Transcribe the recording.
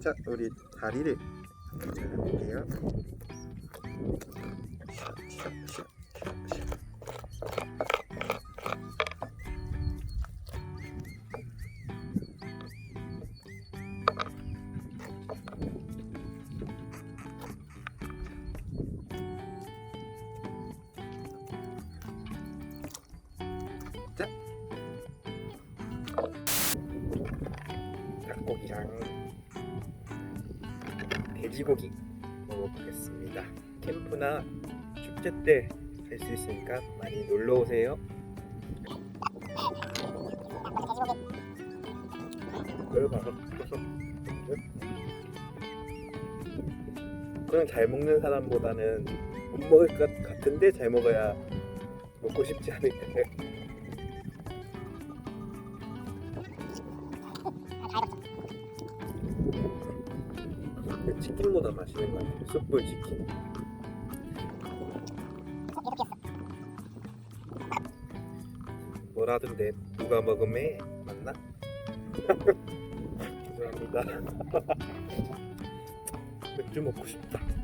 자, 우리 다리를 한번 샤. 자, 닭고기랑 돼지고기 먹어보겠습니다. 캠프나 축제 때할수 있으니까 많이 놀러 오세요. 그냥 잘 먹는 사람보다는 못 먹을 것 같은데 잘 먹어야 먹고 싶지 않을 때그 치킨보다 맛있는 것 같아요. 숯불 치킨. 뭐라던데 누가 먹으면 맞나? 죄송합니다. 맥주 먹고 싶다.